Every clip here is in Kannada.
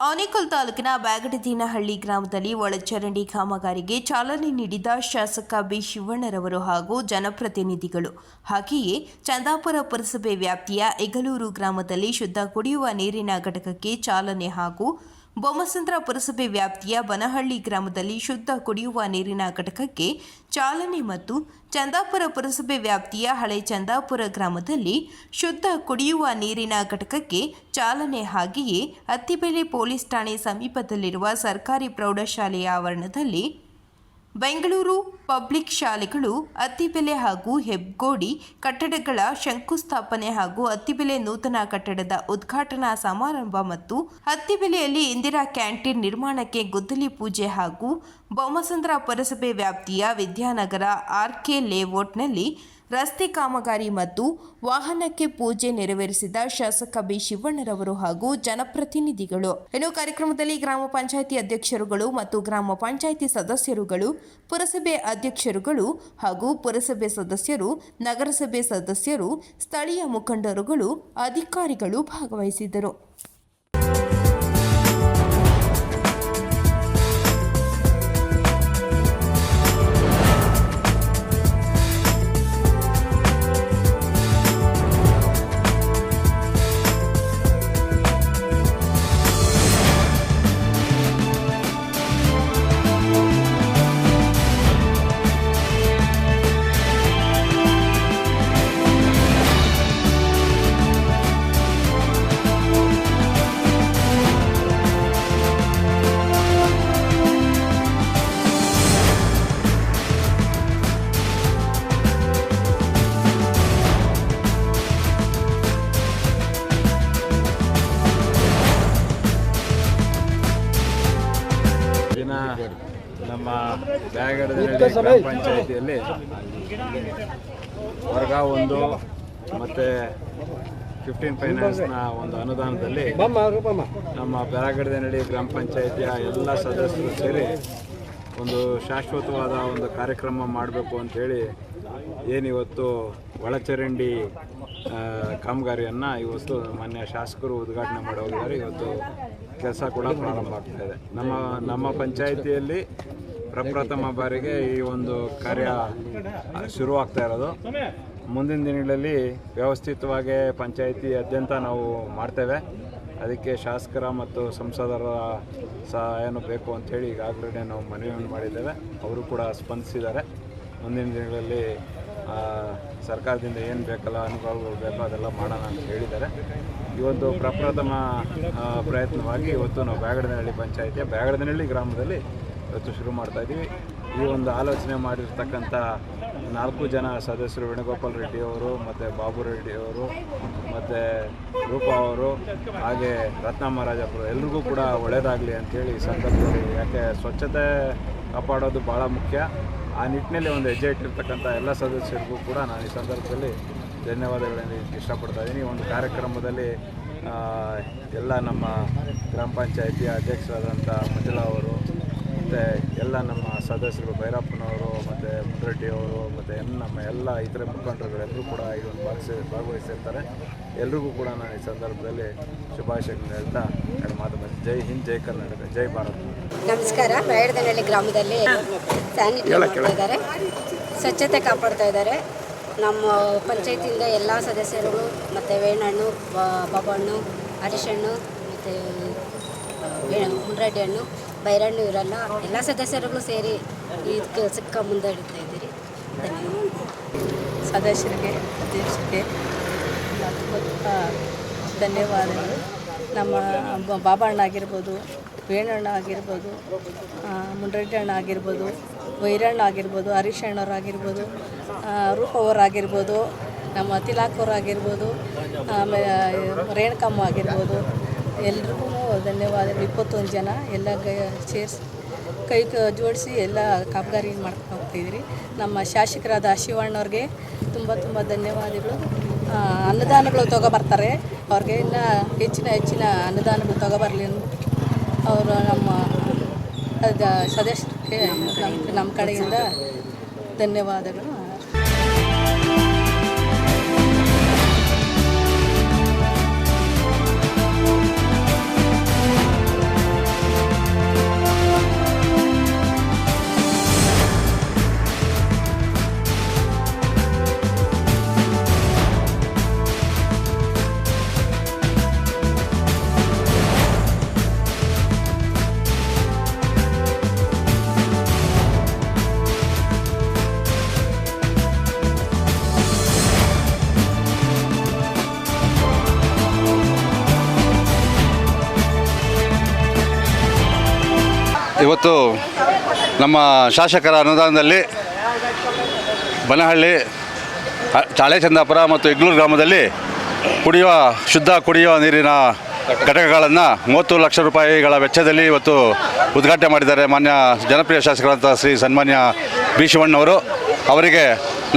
ಆನೇಕಲ್ ತಾಲೂಕಿನ ಬ್ಯಾಗಡದೀನಹಳ್ಳಿ ಗ್ರಾಮದಲ್ಲಿ ಒಳಚರಂಡಿ ಕಾಮಗಾರಿಗೆ ಚಾಲನೆ ನೀಡಿದ ಶಾಸಕ ಬಿ ಶಿವಣ್ಣರವರು ಹಾಗೂ ಜನಪ್ರತಿನಿಧಿಗಳು. ಹಾಗೆಯೇ ಚಂದಾಪುರ ಪುರಸಭೆ ವ್ಯಾಪ್ತಿಯ ಎಗಲೂರು ಗ್ರಾಮದಲ್ಲಿ ಶುದ್ಧ ಕುಡಿಯುವ ನೀರಿನ ಘಟಕಕ್ಕೆ ಚಾಲನೆ ಹಾಗೂ ಬೊಮ್ಮಸಂದ್ರ ಪುರಸಭೆ ವ್ಯಾಪ್ತಿಯ ಬನಹಳ್ಳಿ ಗ್ರಾಮದಲ್ಲಿ ಶುದ್ಧ ಕುಡಿಯುವ ನೀರಿನ ಘಟಕಕ್ಕೆ ಚಾಲನೆ ಮತ್ತು ಚಂದಾಪುರ ಪುರಸಭೆ ವ್ಯಾಪ್ತಿಯ ಹಳೆ ಚಂದಾಪುರ ಗ್ರಾಮದಲ್ಲಿ ಶುದ್ಧ ಕುಡಿಯುವ ನೀರಿನ ಘಟಕಕ್ಕೆ ಚಾಲನೆ ಹಾಗೆಯೇ ಅತ್ತಿಬೆಲೆ ಪೊಲೀಸ್ ಠಾಣೆ ಸಮೀಪದಲ್ಲಿರುವ ಸರ್ಕಾರಿ ಪ್ರೌಢಶಾಲೆಯ ಆವರಣದಲ್ಲಿ ಬೆಂಗಳೂರು ಪಬ್ಲಿಕ್ ಶಾಲೆಗಳು ಅತ್ತಿಬೆಲೆ ಹಾಗೂ ಹೆಬ್ಗೋಡಿ ಕಟ್ಟಡಗಳ ಶಂಕುಸ್ಥಾಪನೆ ಹಾಗೂ ಅತ್ತಿಬೆಲೆ ನೂತನ ಕಟ್ಟಡದ ಉದ್ಘಾಟನಾ ಸಮಾರಂಭ ಮತ್ತು ಅತ್ತಿಬೆಲೆಯಲ್ಲಿ ಇಂದಿರಾ ಕ್ಯಾಂಟೀನ್ ನಿರ್ಮಾಣಕ್ಕೆ ಗುದ್ದಲಿ ಪೂಜೆ ಹಾಗೂ ಬೊಮ್ಮಸಂದ್ರ ಪುರಸಭೆ ವ್ಯಾಪ್ತಿಯ ವಿದ್ಯಾನಗರ ಆರ್ಕೆ ಲೇಔಟ್ನಲ್ಲಿ ರಸ್ತೆ ಕಾಮಗಾರಿ ಮತ್ತು ವಾಹನಕ್ಕೆ ಪೂಜೆ ನೆರವೇರಿಸಿದ ಶಾಸಕ ಬಿ ಶಿವಣ್ಣರವರು ಹಾಗೂ ಜನಪ್ರತಿನಿಧಿಗಳು. ಇನ್ನು ಕಾರ್ಯಕ್ರಮದಲ್ಲಿ ಗ್ರಾಮ ಪಂಚಾಯಿತಿ ಅಧ್ಯಕ್ಷರುಗಳು ಮತ್ತು ಗ್ರಾಮ ಪಂಚಾಯಿತಿ ಸದಸ್ಯರುಗಳು, ಪುರಸಭೆ ಅಧ್ಯಕ್ಷರುಗಳು ಹಾಗೂ ಪುರಸಭೆ ಸದಸ್ಯರು, ನಗರಸಭೆ ಸದಸ್ಯರು, ಸ್ಥಳೀಯ ಮುಖಂಡರುಗಳು, ಅಧಿಕಾರಿಗಳು ಭಾಗವಹಿಸಿದ್ದರು. ಗ್ರಾಮ ಪಂಚಾಯಿತಿಯಲ್ಲಿ ವರ್ಗ ಒಂದು ಮತ್ತು ಫಿಫ್ಟೀನ್ ಫೈನಾನ್ಸ್ನ ಒಂದು ಅನುದಾನದಲ್ಲಿ ನಮ್ಮ ಬ್ಯಾಗಡದನಹಳ್ಳಿ ಗ್ರಾಮ ಪಂಚಾಯಿತಿಯ ಎಲ್ಲ ಸದಸ್ಯರು ಸೇರಿ ಒಂದು ಶಾಶ್ವತವಾದ ಒಂದು ಕಾರ್ಯಕ್ರಮ ಮಾಡಬೇಕು ಅಂತೇಳಿ ಏನಿವತ್ತು ಒಳಚರಂಡಿ ಕಾಮಗಾರಿಯನ್ನು ಇವತ್ತು ಮಾನ್ಯ ಶಾಸಕರು ಉದ್ಘಾಟನೆ ಮಾಡಿ ಇವತ್ತು ಕೆಲಸ ಕೂಡ ಪ್ರಾರಂಭ ಆಗ್ತಾ ಇದೆ. ನಮ್ಮ ನಮ್ಮ ಪಂಚಾಯಿತಿಯಲ್ಲಿ ಪ್ರಪ್ರಥಮ ಬಾರಿಗೆ ಈ ಒಂದು ಕಾರ್ಯ ಶುರುವಾಗ್ತಾ ಇರೋದು. ಮುಂದಿನ ದಿನಗಳಲ್ಲಿ ವ್ಯವಸ್ಥಿತವಾಗಿ ಪಂಚಾಯಿತಿಯಾದ್ಯಂತ ನಾವು ಮಾಡ್ತೇವೆ. ಅದಕ್ಕೆ ಶಾಸಕರ ಮತ್ತು ಸಂಸದರ ಸಹಾಯನೂ ಬೇಕು ಅಂಥೇಳಿ ಈಗಾಗಲೇ ನಾವು ಮನವಿಯನ್ನು ಮಾಡಿದ್ದೇವೆ. ಅವರು ಕೂಡ ಸ್ಪಂದಿಸಿದ್ದಾರೆ. ಮುಂದಿನ ದಿನಗಳಲ್ಲಿ ಸರ್ಕಾರದಿಂದ ಏನು ಬೇಕಲ್ಲ, ಅನುಭವಗಳು ಬೇಕೋ ಅದೆಲ್ಲ ಮಾಡೋಣ ಅಂತ ಹೇಳಿದ್ದಾರೆ. ಇವತ್ತು ಪ್ರಪ್ರಥಮ ಪ್ರಯತ್ನವಾಗಿ ಇವತ್ತು ನಾವು ಬ್ಯಾಗಡದನಹಳ್ಳಿ ಪಂಚಾಯಿತಿಯ ಬ್ಯಾಗಡದನಹಳ್ಳಿ ಗ್ರಾಮದಲ್ಲಿ ಇವತ್ತು ಶುರು ಮಾಡ್ತಾ ಇದ್ದೀವಿ. ಈ ಒಂದು ಆಲೋಚನೆ ಮಾಡಿರ್ತಕ್ಕಂಥ ನಾಲ್ಕು ಜನ ಸದಸ್ಯರು ವೇಣುಗೋಪಾಲ್ ರೆಡ್ಡಿ ಅವರು, ಮತ್ತು ಬಾಬು ರೆಡ್ಡಿ ಅವರು, ಮತ್ತು ರೂಪಾ ಅವರು, ಹಾಗೆ ರತ್ನ ಮಹಾರಾಜಪುರ ಎಲ್ರಿಗೂ ಕೂಡ ಒಳ್ಳೆಯದಾಗಲಿ ಅಂಥೇಳಿ ಈ ಸಂದರ್ಭದಲ್ಲಿ. ಯಾಕೆ ಸ್ವಚ್ಛತೆ ಕಾಪಾಡೋದು ಭಾಳ ಮುಖ್ಯ. ಆ ನಿಟ್ಟಿನಲ್ಲಿ ಒಂದು ಹೆಜ್ಜೆ ಇಟ್ಟಿರ್ತಕ್ಕಂಥ ಎಲ್ಲ ಸದಸ್ಯರಿಗೂ ಕೂಡ ನಾನು ಈ ಸಂದರ್ಭದಲ್ಲಿ ಧನ್ಯವಾದಗಳನ್ನು ಇಷ್ಟಪಡ್ತಾ ಇದ್ದೀನಿ. ಒಂದು ಕಾರ್ಯಕ್ರಮದಲ್ಲಿ ಎಲ್ಲ ನಮ್ಮ ಗ್ರಾಮ ಪಂಚಾಯಿತಿಯ ಅಧ್ಯಕ್ಷರಾದಂಥ ಮಂಜುಳಾ ಅವರು ಮತ್ತು ಎಲ್ಲ ನಮ್ಮ ಸದಸ್ಯರು ಭೈರಪ್ಪನವರು ಮತ್ತು ಮುನರೆಡ್ಡಿಯವರು ಮತ್ತು ಎಲ್ಲ ನಮ್ಮ ಎಲ್ಲ ಇತರ ಮುಖಂಡರುಗಳೆಲ್ಲರೂ ಕೂಡ ಇದೊಂದು ಭಾಗಿಸಿ ಭಾಗವಹಿಸಿರ್ತಾರೆ. ಎಲ್ರಿಗೂ ಕೂಡ ನಾನು ಈ ಸಂದರ್ಭದಲ್ಲಿ ಶುಭಾಶಯಗಳನ್ನು ಹೇಳ್ತಾ ಎರಡು ಮಾತು. ಜೈ ಹಿಂದ್ ಜೈ ಕರ್ನಾಟಕ ಜೈ ಭಾರತ. ನಮಸ್ಕಾರ. ಬೇಡದನಹಳ್ಳಿ ಗ್ರಾಮದಲ್ಲಿ ಸ್ಯಾನಿಟರಿ ಇದ್ದಾರೆ. ಸ್ವಚ್ಛತೆ ಕಾಪಾಡ್ತಾ ಇದ್ದಾರೆ. ನಮ್ಮ ಪಂಚಾಯತಿಯಿಂದ ಎಲ್ಲ ಸದಸ್ಯರುಗಳು ಮತ್ತು ವೇಣಣ್ಣು ಬಾಬಣ್ಣು ಹರೀಶಣ್ಣು ಮತ್ತು ಮುನ್ರೆಡ್ಡಿ ಹಣ್ಣು ಬೈರಣ್ಣು ಇವರನ್ನ ಎಲ್ಲ ಸದಸ್ಯರುಗಳು ಸೇರಿ ಈ ಕೆಲಸಕ್ಕೆ ಮುಂದಡಿತಾ ಇದ್ದೀರಿ. ಧನ್ಯವಾದ. ಸದಸ್ಯರಿಗೆ ಅಧ್ಯಕ್ಷರಿಗೆ ಧನ್ಯವಾದಗಳು. ನಮ್ಮ ಬಾಬಣ್ಣ ಆಗಿರ್ಬೋದು ವೇಣಣ್ಣ ಆಗಿರ್ಬೋದು ಮುಂಡ್ರೆಡ್ಡಿ ಅಣ್ಣ ಆಗಿರ್ಬೋದು ವೈರಣ್ಣ ಆಗಿರ್ಬೋದು ಹರೀಶ್ ಅಣ್ಣವ್ರು ಆಗಿರ್ಬೋದು ಆ, ರೂಪ ಅವ್ರು ಆಗಿರ್ಬೋದು ನಮ್ಮ ತಿಲಾಕ್ ಅವ್ರು ಆಗಿರ್ಬೋದು ಆಮೇಲೆ ರೇಣುಕಮ್ಮ ಆಗಿರ್ಬೋದು ಎಲ್ರಿಗೂ ಧನ್ಯವಾದಗಳು. ಇಪ್ಪತ್ತೊಂದು ಜನ ಎಲ್ಲ ಗ ಸೇರಿಸಿ ಕೈ ಜೋಡಿಸಿ ಎಲ್ಲ ಕಾಮಗಾರಿ ಮಾಡ್ಕೊಂಡು ಹೋಗ್ತಿದ್ರಿ. ನಮ್ಮ ಶಾಸಕರಾದ ಶಿವಣ್ಣವ್ರಿಗೆ ತುಂಬ ತುಂಬ ಧನ್ಯವಾದಗಳು. ಅನ್ನದಾನಗಳು ತೊಗೊಬರ್ತಾರೆ ಅವ್ರಿಗೆ ಇನ್ನೂ ಹೆಚ್ಚಿನ ಹೆಚ್ಚಿನ ಅನ್ನದಾನಗಳು ತೊಗೊಬರಲಿ ಅವರು ನಮ್ಮ ಸದಸ್ಯಕ್ಕೆ ಸದಸ್ಯರಿಗೆ ನಮ್ಮ ಕಡೆಯಿಂದ ಧನ್ಯವಾದಗಳು. ಇವತ್ತು ನಮ್ಮ ಶಾಸಕರ ಅನುದಾನದಲ್ಲಿ ಬನಹಳ್ಳಿ ಚಂದಾಪುರ ಮತ್ತು ಇಗ್ಲೂರು ಗ್ರಾಮದಲ್ಲಿ ಕುಡಿಯುವ, ಶುದ್ಧ ಕುಡಿಯುವ ನೀರಿನ ಘಟಕಗಳನ್ನು ಮೂವತ್ತು ಲಕ್ಷ ರೂಪಾಯಿಗಳ ವೆಚ್ಚದಲ್ಲಿ ಇವತ್ತು ಉದ್ಘಾಟನೆ ಮಾಡಿದ್ದಾರೆ ಮಾನ್ಯ ಜನಪ್ರಿಯ ಶಾಸಕರಂತ ಶ್ರೀ ಸನ್ಮಾನ್ಯ ಬಿ ಶಿವಣ್ಣವರು ಅವರಿಗೆ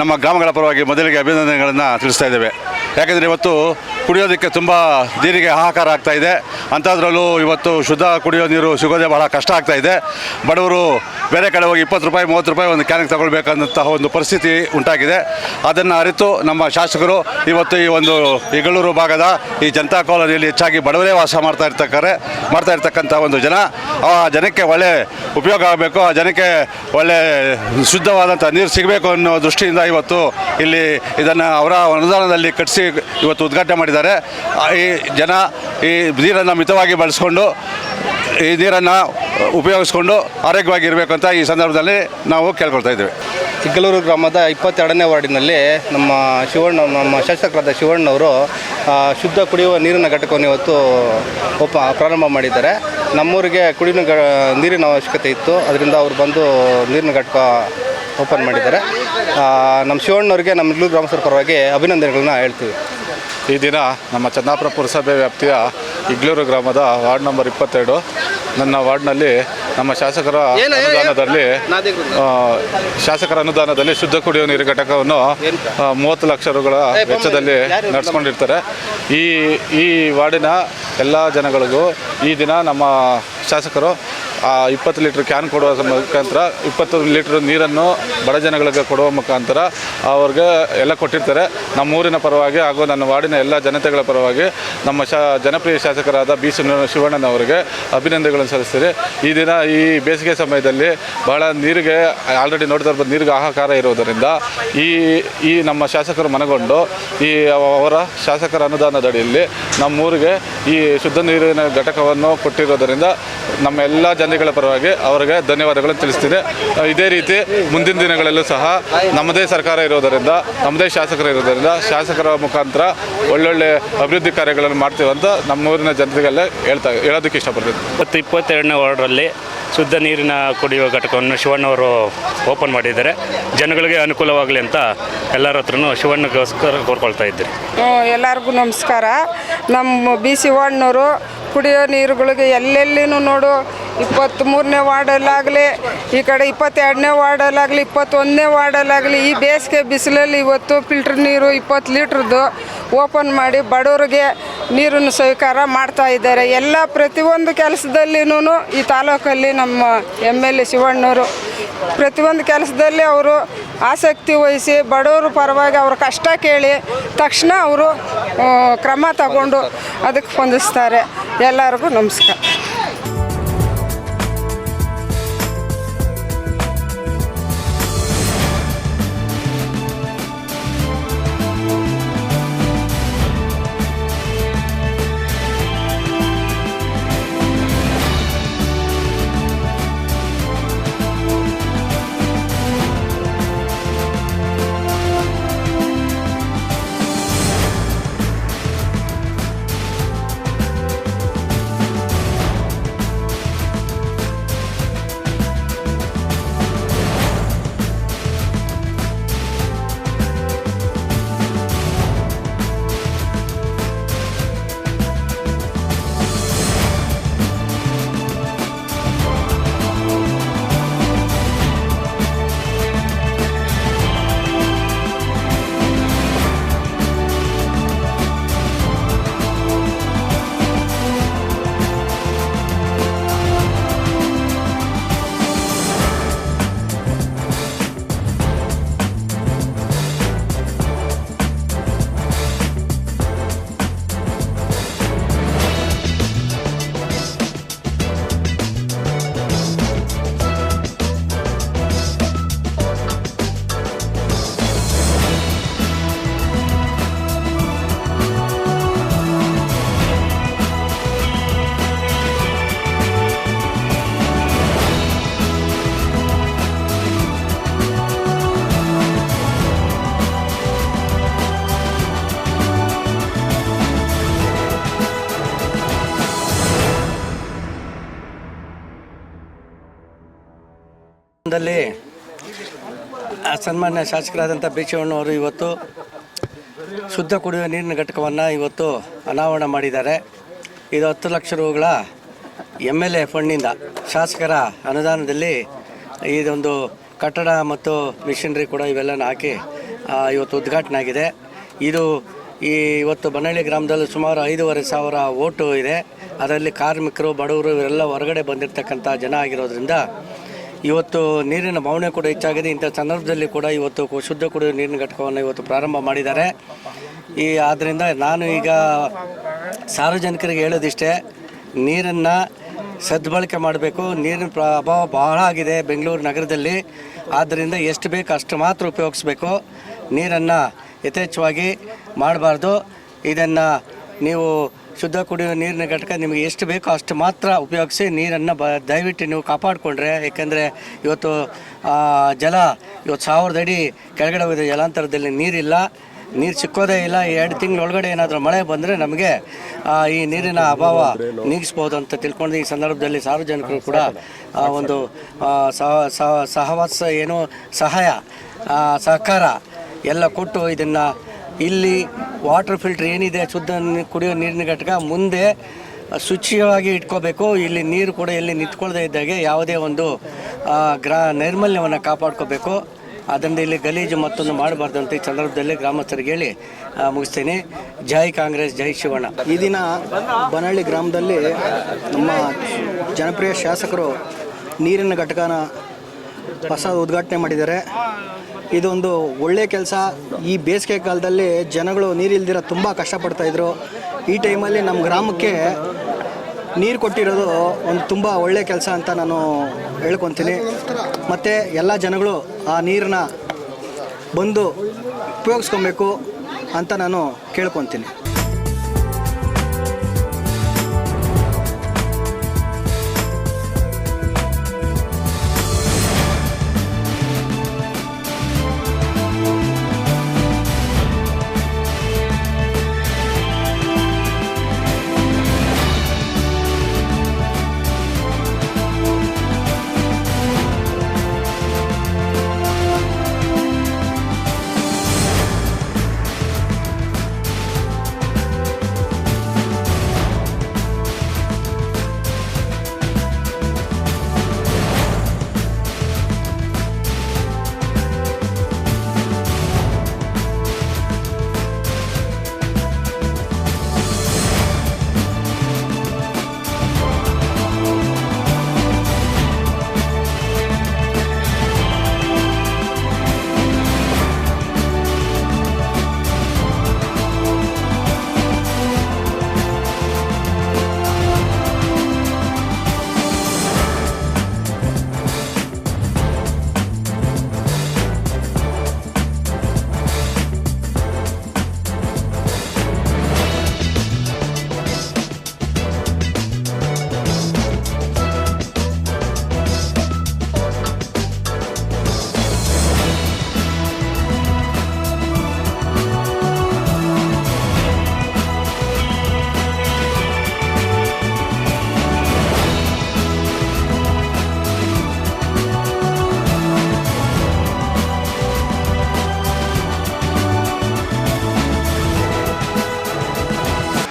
ನಮ್ಮ ಗ್ರಾಮಗಳ ಪರವಾಗಿ ಮೊದಲಿಗೆ ಅಭಿನಂದನೆಗಳನ್ನು ತಿಳಿಸ್ತಾ ಇದ್ದೇವೆ. ಯಾಕೆಂದರೆ ಇವತ್ತು ಕುಡಿಯೋದಕ್ಕೆ ತುಂಬ ನೀರಿಗೆ ಹಾಹಾಕಾರ ಆಗ್ತಾ ಇದೆ. ಅಂಥದ್ರಲ್ಲೂ ಇವತ್ತು ಶುದ್ಧ ಕುಡಿಯೋ ನೀರು ಸಿಗೋದೇ ಬಹಳ ಕಷ್ಟ ಆಗ್ತಾ ಇದೆ. ಬಡವರು ಬೇರೆ ಕಡೆ ಹೋಗಿ ಇಪ್ಪತ್ತು ರೂಪಾಯಿ, ಮೂವತ್ತು ರೂಪಾಯಿ ಒಂದು ಕ್ಯಾನಿಗೆ ತಗೊಳ್ಬೇಕಂತಹ ಒಂದು ಪರಿಸ್ಥಿತಿ ಉಂಟಾಗಿದೆ. ಅದನ್ನು ಅರಿತು ನಮ್ಮ ಶಾಸಕರು ಇವತ್ತು ಈ ಒಂದು ಇಗಳೂರು ಭಾಗದ ಈ ಜನತಾ ಕಾಲೋನಿಯಲ್ಲಿ ಹೆಚ್ಚಾಗಿ ಬಡವರೇ ವಾಸ ಮಾಡ್ತಾ ಇರ್ತಕ್ಕಾರೆ, ಮಾಡ್ತಾ ಇರ್ತಕ್ಕಂಥ ಒಂದು ಜನ. ಆ ಜನಕ್ಕೆ ಒಳ್ಳೆ ಉಪಯೋಗ ಆಗಬೇಕು, ಆ ಜನಕ್ಕೆ ಒಳ್ಳೆ ಶುದ್ಧವಾದಂಥ ನೀರು ಸಿಗಬೇಕು ಅನ್ನೋ ದೃಷ್ಟಿಯಿಂದ ಇವತ್ತು ಇಲ್ಲಿ ಇದನ್ನು ಅವರ ಅನುದಾನದಲ್ಲಿ ಕಟ್ಟಿಸಿ ಇವತ್ತು ಉದ್ಘಾಟನೆ ಮಾಡಿದ್ದಾರೆ. ಆ, ಈ ಜನ ಈ ನೀರನ್ನು ಮಿತವಾಗಿ ಬಳಸ್ಕೊಂಡು ಈ ನೀರನ್ನು ಉಪಯೋಗಿಸ್ಕೊಂಡು ಅಂತ ಈ ಸಂದರ್ಭದಲ್ಲಿ ನಾವು ಕೇಳ್ಕೊಳ್ತಾ ಇದ್ದೇವೆ. ಚಿಕ್ಕಲೂರು ಗ್ರಾಮದ ಇಪ್ಪತ್ತೆರಡನೇ ವಾರ್ಡಿನಲ್ಲಿ ನಮ್ಮ ಶಿವಣ್ಣ ನಮ್ಮ ಶಾಸಕರಾದ ಶಿವಣ್ಣವರು ಶುದ್ಧ ಕುಡಿಯುವ ನೀರಿನ ಘಟಕವನ್ನು ಇವತ್ತು ಒಪ್ಪ ಪ್ರಾರಂಭ ಮಾಡಿದ್ದಾರೆ. ನಮ್ಮೂರಿಗೆ ಕುಡಿಯುವ ನೀರಿನ ಅವಶ್ಯಕತೆ ಇತ್ತು. ಅದರಿಂದ ಅವರು ಬಂದು ನೀರಿನ ಘಟಕ ಓಪನ್ ಮಾಡಿದ್ದಾರೆ. ನಮ್ಮ ಶಿವಣ್ಣವರಿಗೆ ನಮ್ಮ ಗ್ರಾಮಸ್ಥರ ಪರವಾಗಿ ಅಭಿನಂದನೆಗಳನ್ನ ಹೇಳ್ತೀವಿ. ಈ ದಿನ ನಮ್ಮ ಚನ್ನಾಪುರ ಪುರಸಭೆ ವ್ಯಾಪ್ತಿಯ ಇಗ್ಲೂರು ಗ್ರಾಮದ ವಾರ್ಡ್ ನಂಬರ್ ಇಪ್ಪತ್ತೆರಡು. ನನ್ನ ವಾರ್ಡ್ನಲ್ಲಿ ನಮ್ಮ ಶಾಸಕರ ಅನುದಾನದಲ್ಲಿ ಶಾಸಕರ ಅನುದಾನದಲ್ಲಿ ಶುದ್ಧ ಕುಡಿಯುವ ನೀರು ಘಟಕವನ್ನು ಮೂವತ್ತು ಲಕ್ಷ ರುಗಳ ವೆಚ್ಚದಲ್ಲಿ ನಡೆಸ್ಕೊಂಡಿರ್ತಾರೆ. ಈ ಈ ವಾರ್ಡಿನ ಎಲ್ಲ ಜನಗಳಿಗೂ ಈ ದಿನ ನಮ್ಮ ಶಾಸಕರು ಆ ಇಪ್ಪತ್ತು ಲೀಟ್ರ್ ಕ್ಯಾನ್ ಕೊಡುವ ಮುಖಾಂತರ ಇಪ್ಪತ್ತು ಲೀಟ್ರ್ ನೀರನ್ನು ಬಡ ಜನಗಳಿಗೆ ಕೊಡುವ ಮುಖಾಂತರ ಅವ್ರಿಗೆ ಎಲ್ಲ ಕೊಟ್ಟಿರ್ತಾರೆ. ನಮ್ಮ ಊರಿನ ಪರವಾಗಿ ಹಾಗೂ ನನ್ನ ವಾರ್ಡಿನ ಎಲ್ಲ ಜನತೆಗಳ ಪರವಾಗಿ ನಮ್ಮ ಶಾ, ಜನಪ್ರಿಯ ಶಾಸಕರಾದ ಬಿ ಶಿವಣ್ಣನ ಅವರಿಗೆ ಅಭಿನಂದನೆಗಳನ್ನು ಸಲ್ಲಿಸ್ತೀರಿ ಈ ದಿನ ಈ ಬೇಸಿಗೆ ಸಮಯದಲ್ಲಿ ಬಹಳ ನೀರಿಗೆ ಆಲ್ರೆಡಿ ಇರ್ಬೋದು ನೀರಿಗೆ ಆಹಾಕಾರ ಇರುವುದರಿಂದ ಈ ಈ ನಮ್ಮ ಶಾಸಕರು ಮನಗೊಂಡು ಈ ಅವರ ಶಾಸಕರ ಅನುದಾನದಡಿಯಲ್ಲಿ ನಮ್ಮೂರಿಗೆ ಈ ಶುದ್ಧ ನೀರಿನ ಘಟಕವನ್ನು ಕೊಟ್ಟಿರೋದರಿಂದ ನಮ್ಮ ಎಲ್ಲ ಜನಗಳ ಪರವಾಗಿ ಅವರಿಗೆ ಧನ್ಯವಾದಗಳನ್ನು ತಿಳಿಸ್ತಿದೆ. ಇದೇ ರೀತಿ ಮುಂದಿನ ದಿನಗಳಲ್ಲೂ ಸಹ ನಮ್ಮದೇ ಸರ್ಕಾರ ಇರೋದರಿಂದ, ನಮ್ಮದೇ ಶಾಸಕರು ಇರೋದರಿಂದ ಶಾಸಕರ ಮುಖಾಂತರ ಒಳ್ಳೊಳ್ಳೆ ಅಭಿವೃದ್ಧಿ ಕಾರ್ಯಗಳನ್ನು ಮಾಡ್ತೀವಂತ ನಮ್ಮೂರಿನ ಜನತೆಗೆಲ್ಲ ಹೇಳ್ತಾ, ಹೇಳೋದಕ್ಕೆ ಇಷ್ಟಪಡ್ತೀನಿ. ಮತ್ತು ಇಪ್ಪತ್ತೆರಡನೇ ವಾರ್ಡ್ರಲ್ಲಿ ಶುದ್ಧ ನೀರಿನ ಕುಡಿಯುವ ಘಟಕವನ್ನು ಶಿವಣ್ಣವರು ಓಪನ್ ಮಾಡಿದ್ದಾರೆ. ಜನಗಳಿಗೆ ಅನುಕೂಲವಾಗಲಿ ಅಂತ ಎಲ್ಲರ ಹತ್ರನೂ ಶಿವಣ್ಣಗೋಸ್ಕರ ಕೋರ್ಕೊಳ್ತಾ ಇದ್ದೀರಿ. ಎಲ್ಲರಿಗೂ ನಮಸ್ಕಾರ. ನಮ್ಮ ಬಿ ವಾರ್ಡ್ನವರು ಕುಡಿಯೋ ನೀರುಗಳಿಗೆ ಎಲ್ಲೆಲ್ಲಿನೂ ನೋಡು, ಇಪ್ಪತ್ತ್ಮೂರನೇ ವಾರ್ಡಲ್ಲಾಗಲಿ, ಈ ಕಡೆ ಇಪ್ಪತ್ತೆರಡನೇ ವಾರ್ಡಲ್ಲಾಗಲಿ, ಇಪ್ಪತ್ತೊಂದನೇ ವಾರ್ಡಲ್ಲಾಗಲಿ, ಈ ಬೇಸಿಗೆ ಬಿಸಿಲಲ್ಲಿ ಇವತ್ತು ಫಿಲ್ಟ್ರ್ ನೀರು ಇಪ್ಪತ್ತು ಲೀಟ್ರದ್ದು ಓಪನ್ ಮಾಡಿ ಬಡವರಿಗೆ ನೀರನ್ನು ಸ್ವೀಕಾರ ಮಾಡ್ತಾ ಇದ್ದಾರೆ. ಎಲ್ಲ ಪ್ರತಿಯೊಂದು ಕೆಲಸದಲ್ಲಿನೂ ಈ ತಾಲೂಕಲ್ಲಿ ನಮ್ಮ ಎಂ ಎಲ್ ಎ ಶಿವಣ್ಣವರು. ಪ್ರತಿಯೊಂದು ಕೆಲಸದಲ್ಲಿ ಅವರು ಆಸಕ್ತಿ ವಹಿಸಿ, ಬಡವರು ಪರವಾಗಿ ಅವ್ರ ಕಷ್ಟ ಕೇಳಿ ತಕ್ಷಣ ಅವರು ಕ್ರಮ ತಗೊಂಡು ಅದಕ್ಕೆ ಹೊಂದಿಸ್ತಾರೆ. ಎಲ್ಲರಿಗೂ ನಮಸ್ಕಾರ. ಆ, ಸನ್ಮಾನ್ಯ ಶಾಸಕರಾದಂಥ ಬಿ ಶಿವಣ್ಣವರು ಇವತ್ತು ಶುದ್ಧ ಕುಡಿಯುವ ನೀರಿನ ಘಟಕವನ್ನು ಇವತ್ತು ಅನಾವರಣ ಮಾಡಿದ್ದಾರೆ. ಇದು ಹತ್ತು ಲಕ್ಷ ರೂಗಳ ಎಂ ಎಲ್ ಎ ಫಂಡಿಂದ ಶಾಸಕರ ಅನುದಾನದಲ್ಲಿ ಇದೊಂದು ಕಟ್ಟಡ ಮತ್ತು ಮಿಷನರಿ ಕೂಡ ಇವೆಲ್ಲ ಹಾಕಿ ಇವತ್ತು ಉದ್ಘಾಟನೆ ಆಗಿದೆ. ಇದು ಈ ಇವತ್ತು ಬನ್ನಳ್ಳಿ ಗ್ರಾಮದಲ್ಲಿ ಸುಮಾರು ಐದೂವರೆ ಸಾವಿರ ಓಟು ಇದೆ. ಅದರಲ್ಲಿ ಕಾರ್ಮಿಕರು ಬಡವರು ಇವರೆಲ್ಲ ಹೊರಗಡೆ ಬಂದಿರತಕ್ಕಂಥ ಜನ ಆಗಿರೋದ್ರಿಂದ ಇವತ್ತು ನೀರಿನ ಭಾವನೆ ಕೂಡ ಹೆಚ್ಚಾಗಿದೆ. ಇಂಥ ಸಂದರ್ಭದಲ್ಲಿ ಕೂಡ ಇವತ್ತು ಶುದ್ಧ ಕುಡಿಯುವ ನೀರಿನ ಘಟಕವನ್ನು ಇವತ್ತು ಪ್ರಾರಂಭ ಮಾಡಿದ್ದಾರೆ. ಈ ಆದ್ದರಿಂದ ನಾನು ಈಗ ಸಾರ್ವಜನಿಕರಿಗೆ ಹೇಳೋದಿಷ್ಟೇ, ನೀರನ್ನು ಸದ್ಬಳಕೆ ಮಾಡಬೇಕು. ನೀರಿನ ಪ್ರಭಾವ ಬಹಳ ಆಗಿದೆ ಬೆಂಗಳೂರು ನಗರದಲ್ಲಿ. ಆದ್ದರಿಂದ ಎಷ್ಟು ಬೇಕು ಅಷ್ಟು ಮಾತ್ರ ಉಪಯೋಗಿಸ್ಬೇಕು. ನೀರನ್ನು ಯಥೇಚ್ಛವಾಗಿ ಮಾಡಬಾರ್ದು. ಇದನ್ನು ನೀವು ಶುದ್ಧ ಕುಡಿಯುವ ನೀರಿನ ಘಟಕ ನಿಮಗೆ ಎಷ್ಟು ಬೇಕೋ ಅಷ್ಟು ಮಾತ್ರ ಉಪಯೋಗಿಸಿ ನೀರನ್ನು ಬ ದಯವಿಟ್ಟು ನೀವು ಕಾಪಾಡಿಕೊಂಡ್ರೆ, ಏಕೆಂದರೆ ಇವತ್ತು ಜಲ, ಇವತ್ತು ಸಾವಿರದ ಅಡಿ ಕೆಳಗಡೆ ಹೋಗಿದೆ ಜಲಾಂತರದಲ್ಲಿ ನೀರಿಲ್ಲ, ನೀರು ಸಿಕ್ಕೋದೇ ಇಲ್ಲ. ಎರಡು ತಿಂಗಳ ಒಳಗಡೆ ಏನಾದರೂ ಮಳೆ ಬಂದರೆ ನಮಗೆ ಈ ನೀರಿನ ಅಭಾವ ನೀಗಿಸ್ಬೋದು ಅಂತ ತಿಳ್ಕೊಂಡು ಈ ಸಂದರ್ಭದಲ್ಲಿ ಸಾರ್ವಜನಿಕರು ಕೂಡ ಒಂದು ಸಹ, ಸಹ- ಸಹವಾಸ ಏನು, ಸಹಾಯ ಸಹಕಾರ ಎಲ್ಲ ಕೊಟ್ಟು ಇದನ್ನು ಇಲ್ಲಿ ವಾಟರ್ ಫಿಲ್ಟರ್ ಏನಿದೆ ಶುದ್ಧ ಕುಡಿಯೋ ನೀರಿನ ಘಟಕ, ಮುಂದೆ ಶುಚಿಯವಾಗಿ ಇಟ್ಕೋಬೇಕು. ಇಲ್ಲಿ ನೀರು ಕೂಡ ಎಲ್ಲಿ ನಿಂತ್ಕೊಳ್ಳದೆ ಇದ್ದಾಗೆ ಯಾವುದೇ ಒಂದು ಗ್ರಾ, ನೈರ್ಮಲ್ಯವನ್ನು ಕಾಪಾಡ್ಕೋಬೇಕು. ಅದರಿಂದ ಇಲ್ಲಿ ಗಲೀಜು ಮತ್ತೊಂದು ಮಾಡಬಾರ್ದು ಅಂತ ಈ ಸಂದರ್ಭದಲ್ಲಿ ಗ್ರಾಮಸ್ಥರಿಗೆ ಹೇಳಿ ಮುಗಿಸ್ತೀನಿ. ಜೈ ಕಾಂಗ್ರೆಸ್, ಜೈ ಶಿವಣ್ಣ. ಈ ದಿನ ಬನಹಳ್ಳಿ ಗ್ರಾಮದಲ್ಲಿ ನಮ್ಮ ಜನಪ್ರಿಯ ಶಾಸಕರು ನೀರಿನ ಘಟಕನ ಹೊಸ ಉದ್ಘಾಟನೆ ಮಾಡಿದ್ದಾರೆ. ಇದೊಂದು ಒಳ್ಳೆಯ ಕೆಲಸ. ಈ ಬೇಸಿಗೆ ಕಾಲದಲ್ಲಿ ಜನಗಳು ನೀರಿಲ್ದಿರ ತುಂಬ ಕಷ್ಟಪಡ್ತಾಯಿದ್ರು ಈ ಟೈಮಲ್ಲಿ ನಮ್ಮ ಗ್ರಾಮಕ್ಕೆ ನೀರು ಕೊಟ್ಟಿರೋದು ಒಂದು ತುಂಬ ಒಳ್ಳೆ ಕೆಲಸ ಅಂತ ನಾನು ಹೇಳ್ಕೊತೀನಿ. ಮತ್ತು ಎಲ್ಲ ಜನಗಳು ಆ ನೀರನ್ನ ಬಂದು ಉಪಯೋಗಿಸ್ಕೊಬೇಕು ಅಂತ ನಾನು ಕೇಳ್ಕೊತೀನಿ.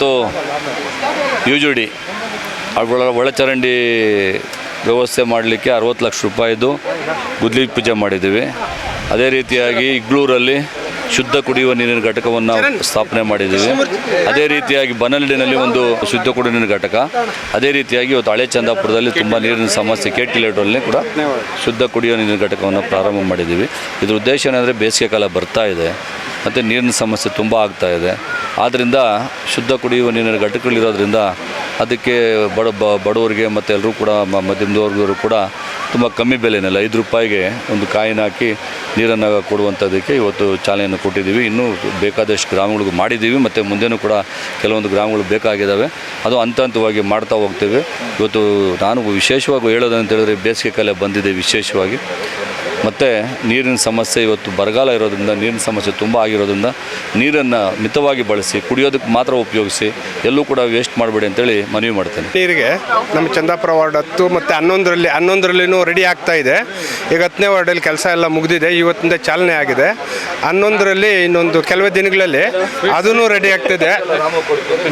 ಮತ್ತು ಯುಜುಡಿ ಒಳ ಒಳಚರಂಡಿ ವ್ಯವಸ್ಥೆ ಮಾಡಲಿಕ್ಕೆ ಅರವತ್ತು ಲಕ್ಷ ರೂಪಾಯಿದು ಗುದ್ಲಿ ಪೂಜೆ ಮಾಡಿದ್ದೀವಿ. ಅದೇ ರೀತಿಯಾಗಿ ಇಗ್ಳೂರಲ್ಲಿ ಶುದ್ಧ ಕುಡಿಯುವ ನೀರಿನ ಘಟಕವನ್ನು ಸ್ಥಾಪನೆ ಮಾಡಿದ್ದೀವಿ. ಅದೇ ರೀತಿಯಾಗಿ ಬನಲ್ಡಿನಲ್ಲಿ ಒಂದು ಶುದ್ಧ ಕುಡಿಯುವ ನೀರಿನ ಘಟಕ. ಅದೇ ರೀತಿಯಾಗಿ ಇವತ್ತು ಹಳೆ ಚಂದಾಪುರದಲ್ಲಿ ತುಂಬ ನೀರಿನ ಸಮಸ್ಯೆ ಕೆ ಟಿಲೇಟಲ್ಲಿ ಕೂಡ ಶುದ್ಧ ಕುಡಿಯುವ ನೀರಿನ ಘಟಕವನ್ನು ಪ್ರಾರಂಭ ಮಾಡಿದ್ದೀವಿ. ಇದ್ರ ಉದ್ದೇಶ ಏನಂದರೆ ಬೇಸಿಗೆ ಕಾಲ ಬರ್ತಾ ಇದೆ. ಮತ್ತು ನೀರಿನ ಸಮಸ್ಯೆ ತುಂಬ ಆಗ್ತಾ ಇದೆ. ಆದ್ದರಿಂದ ಶುದ್ಧ ಕುಡಿಯುವ ನೀರಿನ ಘಟಕಗಳಿರೋದ್ರಿಂದ ಅದಕ್ಕೆ ಬಡ ಬಡವರಿಗೆ ಮತ್ತು ಎಲ್ಲರೂ ಕೂಡ ಮಧ್ಯಮದವರ್ಗರು ಕೂಡ ತುಂಬ ಕಮ್ಮಿ ಬೆಲೆನಲ್ಲ ಐದು ರೂಪಾಯಿಗೆ ಒಂದು ಕಾಯಿನ ಹಾಕಿ ನೀರನ್ನು ಕೊಡುವಂಥದ್ದಕ್ಕೆ ಇವತ್ತು ಚಾಲನೆಯನ್ನು ಕೊಟ್ಟಿದ್ದೀವಿ. ಇನ್ನೂ ಬೇಕಾದಷ್ಟು ಗ್ರಾಮಗಳಿಗೂ ಮಾಡಿದ್ದೀವಿ. ಮತ್ತು ಮುಂದೆನೂ ಕೂಡ ಕೆಲವೊಂದು ಗ್ರಾಮಗಳು ಬೇಕಾಗಿದ್ದಾವೆ. ಅದು ಹಂತ ಹಂತವಾಗಿ ಮಾಡ್ತಾ ಹೋಗ್ತೀವಿ. ಇವತ್ತು ನಾನು ವಿಶೇಷವಾಗಿ ಹೇಳೋದಂತ ಹೇಳಿದ್ರೆ ಬೇಸಿಗೆ ಕಾಲ ಬಂದಿದೆ ವಿಶೇಷವಾಗಿ. ಮತ್ತು ನೀರಿನ ಸಮಸ್ಯೆ ಇವತ್ತು ಬರಗಾಲ ಇರೋದ್ರಿಂದ ನೀರಿನ ಸಮಸ್ಯೆ ತುಂಬ ಆಗಿರೋದ್ರಿಂದ ನೀರನ್ನು ಮಿತವಾಗಿ ಬಳಸಿ ಕುಡಿಯೋದಕ್ಕೆ ಮಾತ್ರ ಉಪಯೋಗಿಸಿ, ಎಲ್ಲೂ ಕೂಡ ವೇಸ್ಟ್ ಮಾಡಬೇಡಿ ಅಂತೇಳಿ ಮನವಿ ಮಾಡ್ತೇನೆ. ನೀರಿಗೆ ನಮ್ಮ ಚಂದಾಪುರ ವಾರ್ಡ್ ಹತ್ತು ಮತ್ತು ಹನ್ನೊಂದರಲ್ಲಿ, ಹನ್ನೊಂದರಲ್ಲಿನೂ ರೆಡಿ ಆಗ್ತಾ ಇದೆ. ಈಗ ಹತ್ತನೇ ವಾರ್ಡಲ್ಲಿ ಕೆಲಸ ಎಲ್ಲ ಮುಗಿದಿದೆ, ಇವತ್ತಿಂದ ಚಾಲನೆ ಆಗಿದೆ. ಹನ್ನೊಂದರಲ್ಲಿ ಇನ್ನೊಂದು ಕೆಲವೇ ದಿನಗಳಲ್ಲಿ ಅದೂ ರೆಡಿ ಆಗ್ತಿದೆ.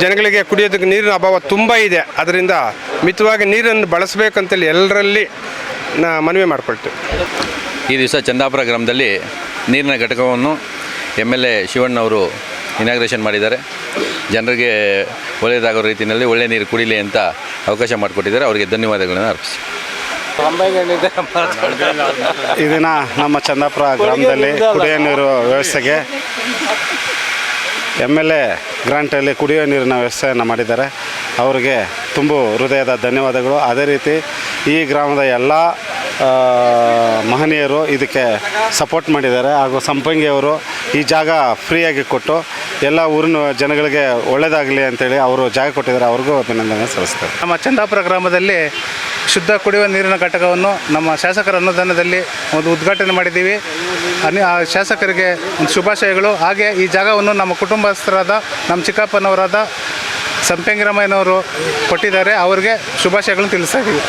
ಜನಗಳಿಗೆ ಕುಡಿಯೋದಕ್ಕೆ ನೀರಿನ ಅಭಾವ ತುಂಬ ಇದೆ. ಅದರಿಂದ ಮಿತವಾಗಿ ನೀರನ್ನು ಬಳಸಬೇಕಂತೇಳಿ ಎಲ್ಲರಲ್ಲಿ ನಾ ಮನವಿ ಮಾಡಿಕೊಳ್ತೇವೆ ಈ ದಿವಸ ಚಂದಾಪುರ ಗ್ರಾಮದಲ್ಲಿ ನೀರಿನ ಘಟಕವನ್ನು ಎಂ ಎಲ್ ಎ ಶಿವಣ್ಣವರು ಇನಾಗ್ರೇಷನ್ ಮಾಡಿದ್ದಾರೆ. ಜನರಿಗೆ ಒಳ್ಳೆಯದಾಗೋ ರೀತಿಯಲ್ಲಿ ಒಳ್ಳೆ ನೀರು ಕುಡಿಲಿ ಅಂತ ಅವಕಾಶ ಮಾಡಿಕೊಟ್ಟಿದ್ದಾರೆ. ಅವರಿಗೆ ಧನ್ಯವಾದಗಳನ್ನು ಅರ್ಪಿಸಿ. ಈ ನಮ್ಮ ಚಂದಾಪುರ ಗ್ರಾಮದಲ್ಲಿ ಕುಡಿಯೋ ನೀರು ವ್ಯವಸ್ಥೆಗೆ ಎಂ ಎಲ್ ಎ ಗ್ರಾಂಟಲ್ಲಿ ಕುಡಿಯೋ ನೀರಿನ ವ್ಯವಸ್ಥೆಯನ್ನು ಮಾಡಿದ್ದಾರೆ. ಅವರಿಗೆ ತುಂಬ ಹೃದಯದ ಧನ್ಯವಾದಗಳು. ಅದೇ ರೀತಿ ಈ ಗ್ರಾಮದ ಎಲ್ಲ ಮಹನೀಯರು ಇದಕ್ಕೆ ಸಪೋರ್ಟ್ ಮಾಡಿದ್ದಾರೆ ಹಾಗೂ ಸಂಪಂಗಿಯವರು ಈ ಜಾಗ ಫ್ರೀಯಾಗಿ ಕೊಟ್ಟು ಎಲ್ಲ ಊರಿನ ಜನಗಳಿಗೆ ಒಳ್ಳೆಯದಾಗಲಿ ಅಂತೇಳಿ ಅವರು ಜಾಗ ಕೊಟ್ಟಿದ್ದಾರೆ. ಅವ್ರಿಗೂ ಅಭಿನಂದನೆ ಸಲ್ಲಿಸ್ತಾರೆ ನಮ್ಮ ಚಂದಾಪುರ ಗ್ರಾಮದಲ್ಲಿ ಶುದ್ಧ ಕುಡಿಯುವ ನೀರಿನ ಘಟಕವನ್ನು ನಮ್ಮ ಶಾಸಕರ ಅನುದಾನದಲ್ಲಿ ಒಂದು ಉದ್ಘಾಟನೆ ಮಾಡಿದ್ದೀವಿ. ಅನಿ ಆ ಶಾಸಕರಿಗೆ ಒಂದು ಶುಭಾಶಯಗಳು. ಹಾಗೆ ಈ ಜಾಗವನ್ನು ನಮ್ಮ ಕುಟುಂಬಸ್ಥರಾದ ನಮ್ಮ ಚಿಕ್ಕಪ್ಪನವರಾದ ಸಂಪಂಗಿರಮ್ಮನವರು ಕೊಟ್ಟಿದ್ದಾರೆ. ಅವರಿಗೆ ಶುಭಾಶಯಗಳನ್ನು ತಿಳಿಸ್ತಾ ಇದ್ದೀವಿ.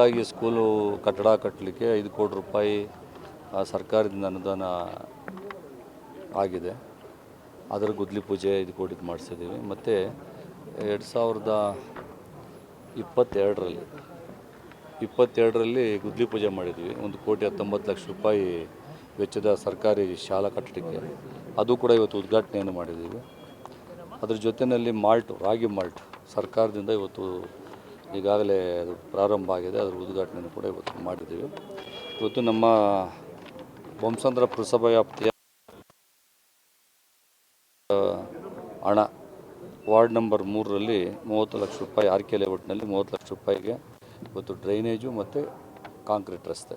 ಹೊಸದಾಗಿ ಸ್ಕೂಲು ಕಟ್ಟಡ ಕಟ್ಟಲಿಕ್ಕೆ ಐದು ಕೋಟಿ ರೂಪಾಯಿ ಸರ್ಕಾರದಿಂದ ಅನುದಾನ ಆಗಿದೆ. ಅದರ ಗುದ್ಲಿ ಪೂಜೆ ಐದು ಕೋಟಿದು ಮಾಡಿಸಿದ್ದೀವಿ. ಮತ್ತು ಎರಡು ಸಾವಿರದ ಇಪ್ಪತ್ತೆರಡರಲ್ಲಿ ಇಪ್ಪತ್ತೆರಡರಲ್ಲಿ ಗುದ್ಲಿ ಪೂಜೆ ಮಾಡಿದ್ವಿ ಒಂದು ಕೋಟಿ ಹತ್ತೊಂಬತ್ತು ಲಕ್ಷ ರೂಪಾಯಿ ವೆಚ್ಚದ ಸರ್ಕಾರಿ ಶಾಲಾ ಕಟ್ಟಡಕ್ಕೆ. ಅದು ಕೂಡ ಇವತ್ತು ಉದ್ಘಾಟನೆಯನ್ನು ಮಾಡಿದ್ದೀವಿ. ಅದ್ರ ಜೊತೆಯಲ್ಲಿ ಮಾಲ್ಟು, ರಾಗಿ ಮಾಲ್ಟ್ ಸರ್ಕಾರದಿಂದ ಇವತ್ತು ಈಗಾಗಲೇ ಅದು ಪ್ರಾರಂಭ ಆಗಿದೆ, ಅದರ ಉದ್ಘಾಟನೆಯನ್ನು ಕೂಡ ಇವತ್ತು ಮಾಡಿದ್ದೀವಿ. ಇವತ್ತು ನಮ್ಮ ಬೊಮ್ಮಸಂದ್ರ ಪುರಸಭಾ ವ್ಯಾಪ್ತಿಯ ಹಣ ವಾರ್ಡ್ ನಂಬರ್ ಮೂರರಲ್ಲಿ ಮೂವತ್ತು ಲಕ್ಷ ರೂಪಾಯಿ ಆರ್ ಕೆ ಲೇಔಟ್ನಲ್ಲಿ ಮೂವತ್ತು ಲಕ್ಷ ರೂಪಾಯಿಗೆ ಇವತ್ತು ಡ್ರೈನೇಜು ಮತ್ತು ಕಾಂಕ್ರೀಟ್ ರಸ್ತೆ.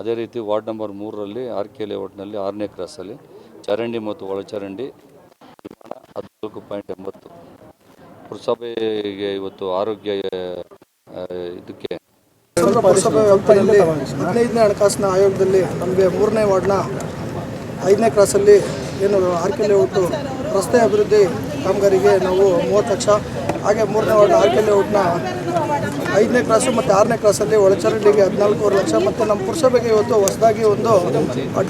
ಅದೇ ರೀತಿ ವಾರ್ಡ್ ನಂಬರ್ ಮೂರರಲ್ಲಿ ಆರ್ ಕೆ ಲೇಔಟ್ನಲ್ಲಿ ಆರನೇ ಕ್ರಾಸಲ್ಲಿ ಚರಂಡಿ ಮತ್ತು ಒಳಚರಂಡಿ, ಹದಿನಾಲ್ಕು ಪಾಯಿಂಟ್ ಎಂಬತ್ತು ಪುರಸಭೆಗೆ ಇವತ್ತು ಆರೋಗ್ಯ ಇದಕ್ಕೆ. ಪುರಸಭೆ ಹದಿನೈದನೇ ಹಣಕಾಸಿನ ಆಯೋಗದಲ್ಲಿ ನಮಗೆ ಮೂರನೇ ವಾರ್ಡ್ನ ಐದನೇ ಕ್ರಾಸಲ್ಲಿ ಏನು ಆರ್ ಕೆ ಲೇಔಟು ರಸ್ತೆ ಅಭಿವೃದ್ಧಿ ಕಾಮಗಾರಿಗೆ ನಾವು ಮೂವತ್ತು ಲಕ್ಷ, ಹಾಗೆ ಮೂರನೇ ವಾರ್ಡ್ನ ಆರ್ ಕೆ ಲೇಔಟ್ನ ಐದನೇ ಕ್ರಾಸು ಮತ್ತು ಆರನೇ ಕ್ರಾಸಲ್ಲಿ ಒಳಚರಂಡಿಗೆ ಹದಿನಾಲ್ಕೂವರೆ ಲಕ್ಷ ಮತ್ತು ನಮ್ಮ ಪುರಸಭೆಗೆ ಇವತ್ತು ಹೊಸದಾಗಿ ಒಂದು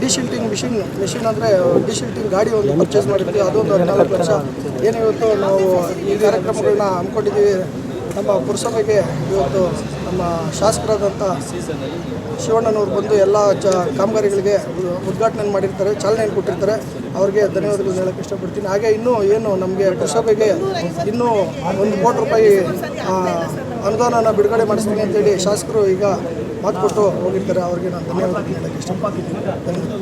ಡಿಶಿಲ್ಟಿಂಗ್ ಮಿಷಿನ್ ಮಿಷಿನ್ ಅಂದರೆ ಡಿಶಿಲ್ಟಿಂಗ್ ಗಾಡಿ ಒಂದು ಪರ್ಚೇಸ್ ಮಾಡಿದ್ವಿ ಅದೊಂದು ಹದಿನಾಲ್ಕು ಲಕ್ಷ. ಏನು ಇವತ್ತು ನಾವು ಈ ಕಾರ್ಯಕ್ರಮಗಳನ್ನ ಹಮ್ಮಿಕೊಂಡಿದ್ದೀವಿ. ನಮ್ಮ ಪುರಸಭೆಗೆ ಇವತ್ತು ನಮ್ಮ ಶಾಸಕರಾದಂಥ ಶಿವಣ್ಣನವರು ಬಂದು ಎಲ್ಲ ಚ ಕಾಮಗಾರಿಗಳಿಗೆ ಉದ್ಘಾಟನೆ ಮಾಡಿರ್ತಾರೆ ಚಾಲನೆಯನ್ನು ಕೊಟ್ಟಿರ್ತಾರೆ. ಅವ್ರಿಗೆ ಧನ್ಯವಾದಗಳು ಹೇಳಕ್ಕೆ ಇಷ್ಟಪಡ್ತೀನಿ. ಹಾಗೆ ಇನ್ನೂ ಏನು ನಮಗೆ ಪುರಸಭೆಗೆ ಇನ್ನೂ ಒಂದು ಕೋಟಿ ರೂಪಾಯಿ ಅನುದಾನನ ಬಿಡುಗಡೆ ಮಾಡಿಸ್ತೀನಿ ಅಂತೇಳಿ ಶಾಸಕರು ಈಗ ಮಾತು ಹೋಗಿರ್ತಾರೆ. ಅವ್ರಿಗೆ ನಾನು ಧನ್ಯವಾದ ಹೇಳಕ್ಕೆ ಇಷ್ಟಪಡ್ತೀನಿ. ಧನ್ಯವಾದ